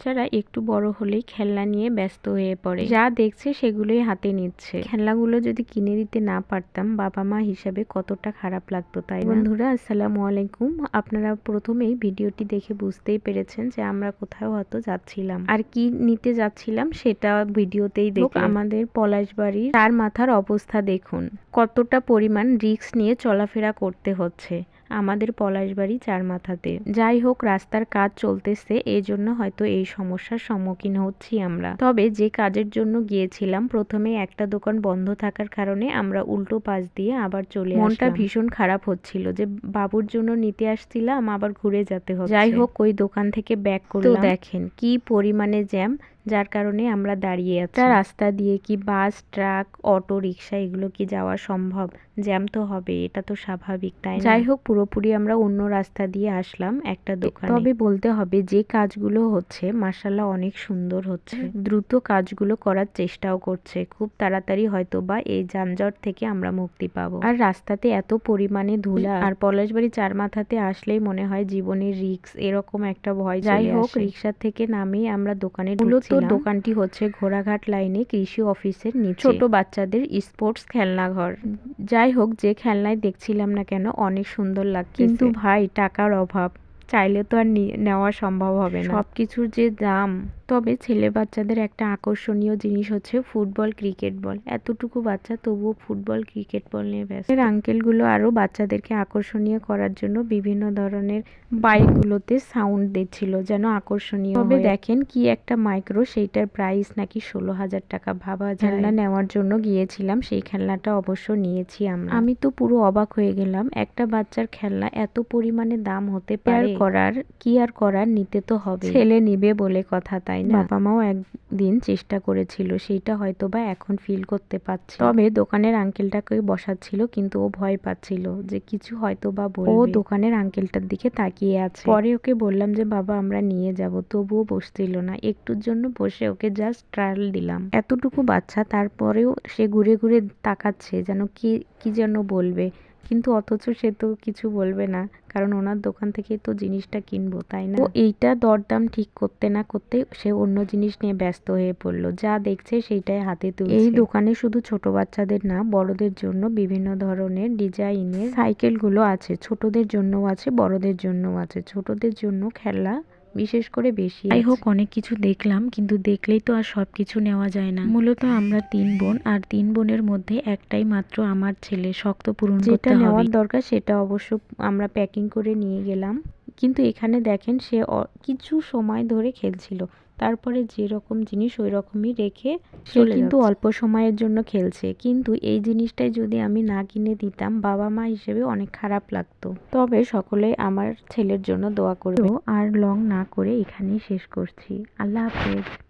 বাচ্চারা একটু বড় হলেই খেলনা নিয়ে ব্যস্ত হয়ে পড়ে। যা দেখছে সেগুলোই হাতে নিচ্ছে। খেলনাগুলো যদি কিনে দিতে না পারতাম, বাবা মা হিসাবে কতটা খারাপ লাগতো, তাই বন্ধুরা, আসসালামু আলাইকুম। আপনারা প্রথমেই ভিডিওটি দেখে বুঝতেই পেরেছেন যে আমরা কোথাও হয়তো যাচ্ছিলাম। আর কি নিতে যাচ্ছিলাম সেটা ভিডিওতেই দেখো। আমাদের পলাশবাড়ির চার মাথার অবস্থা দেখুন। কতটা পরিমাণ রিস্ক নিয়ে চলাফেরা করতে হচ্ছে আমাদের পলাশবাড়ি চার মাথাতে। যাই হোক, রাস্তার কাজ চলতেছে এই জন্য হয়তো এই সমস্যার সম্মুখীন হচ্ছি আমরা। তবে যে কাজের জন্য গিয়েছিলাম প্রথমে একটা দোকান বন্ধ থাকার কারণে আমরা উল্টো পাশ দিয়ে আবার চলে মনটা ভীষণ খারাপ হচ্ছিল যে বাবুর জন্য নিতে আসছিলাম আবার ঘুরে যেতে হবে যাই হোক ওই দোকান থেকে ব্যাক করে দেখেন কি পরিমাণে জ্যাম যার কারণে আমরা দাঁড়িয়ে আছি। রাস্তা দিয়ে কি বাস ট্রাক অটো রিক্সা এগুলো কি যাওয়া সম্ভব? জ্যাম তো হবে এটা তো স্বাভাবিক তাই না? যাই হোক পুরোপুরি আমরা অন্য রাস্তা দিয়ে আসলাম একটা দোকান। তবে বলতে হবে যে কাজগুলো হচ্ছে মার্শাল্লাহ অনেক সুন্দর হচ্ছে। দ্রুত কাজগুলো করার চেষ্টাও করছে খুব তাড়াতাড়ি হয়তো বা এই যানজট থেকে আমরা মুক্তি পাবো। আর রাস্তাতে এত পরিমাণে ধুলা। আর পলাশবাড়ি চার মাথাতে আসলেই মনে হয় জীবনের রিক্স এরকম একটা ভয় যাই হোক রিক্সা থেকে নামেই আমরা দোকানে মূলত দোকানটি হচ্ছে ঘোড়াঘাট লাইনে কৃষি অফিসের নিচে। ছোট বাচ্চাদের স্পোর্টস খেলনাঘর যাই হোক যে খেলনায় দেখছিলাম না কেন অনেক সুন্দর লাগছে কিন্তু ভাই টাকার অভাব। চাইলে তো আর নেওয়া সম্ভব হবে না। সবকিছুর যে দাম তবে ছেলে বাচ্চাদের একটা আকর্ষণীয় জিনিস হচ্ছে ফুটবল ক্রিকেট বল। এতটুকু বাচ্চা তবুও ফুটবল ক্রিকেট বল নিয়ে ব্যস্ত। এর আঙ্কেলগুলো আরও বাচ্চাদেরকে আকর্ষণীয় করার জন্য বিভিন্ন ধরনের বাইকগুলোতে সাউন্ড দিচ্ছিল যেন আকর্ষণীয় তবে দেখেন কি একটা মাইক্রো সেইটার প্রাইস নাকি ষোলো হাজার টাকা। ভাবা যায়। খেলনা নেওয়ার জন্য গিয়েছিলাম সেই খেলনাটা অবশ্য নিয়েছি আমরা। আমি তো পুরো অবাক হয়ে গেলাম একটা বাচ্চার খেলনা এত পরিমাণে দাম হতে পারে। করার, কি আর করার নিতে তো হবে। ছেলে নিবে বলে কথা, তাই না? বাবা মাও একদিন চেষ্টা করেছিল, সেইটা হয়তো বা এখন ফিল করতে পারছে। তবে দোকানের আঙ্কেলটাকে বসাচ্ছিল, কিন্তু ও ভয় পাচ্ছিল যে কিছু হয়তো বা ও দোকানের আঙ্কেলটার দিকে তাকিয়ে আছে। পরে ওকে বললাম যে, বাবা, আমরা নিয়ে যাব। তবুও বসছিল না। একটুর জন্য বসে ওকে জাস্ট ট্রায়াল দিলাম। এতটুকু বাচ্চা, তারপরেও সে ঘুরে ঘুরে তাকাচ্ছে, যেন কি কি যেন বলবে। কিন্তু অথচ সে তো কিছু বলবে না। কারণ ওনার দোকান থেকে তো জিনিসটা কিনবো তাই না? ও এইটা দরদাম ঠিক করতে না করতে সে অন্য জিনিস নিয়ে ব্যস্ত হয়ে পড়ল। যা দেখছে সেইটাই হাতে তুলছে। এই দোকানে শুধু ছোট বাচ্চাদের না বড়দের জন্য বিভিন্ন ধরনের ডিজাইনের সাইকেলগুলো আছে। ছোটদের জন্যও আছে বড়দের জন্যও আছে। ছোটদের জন্য খেলনা বিশেষ করে বেশি যাই হোক অনেক কিছু দেখলাম কিন্তু দেখলেই তো আর সব কিছু নেওয়া যায় না। মূলত আমরা তিন বোন আর তিন বোনের মধ্যে একটাই মাত্র আমার ছেলে শক্ত পূরণ যেটা নেওয়ার দরকার সেটা অবশ্য আমরা প্যাকিং করে নিয়ে গেলাম। কিন্তু এখানে দেখেন সে কিছু সময় ধরে খেলছিল। তারপরে যেরকম জিনিস ওই রকমই রেখে সে কিন্তু অল্প সময়ের জন্য খেলছে। কিন্তু এই জিনিসটাই যদি আমি না কিনে দিতাম বাবা মা হিসেবে অনেক খারাপ লাগতো। তবে সকলে আমার ছেলের জন্য দোয়া করবে। আর লং না করে এখানেই শেষ করছি। আল্লাহ হাফেজ।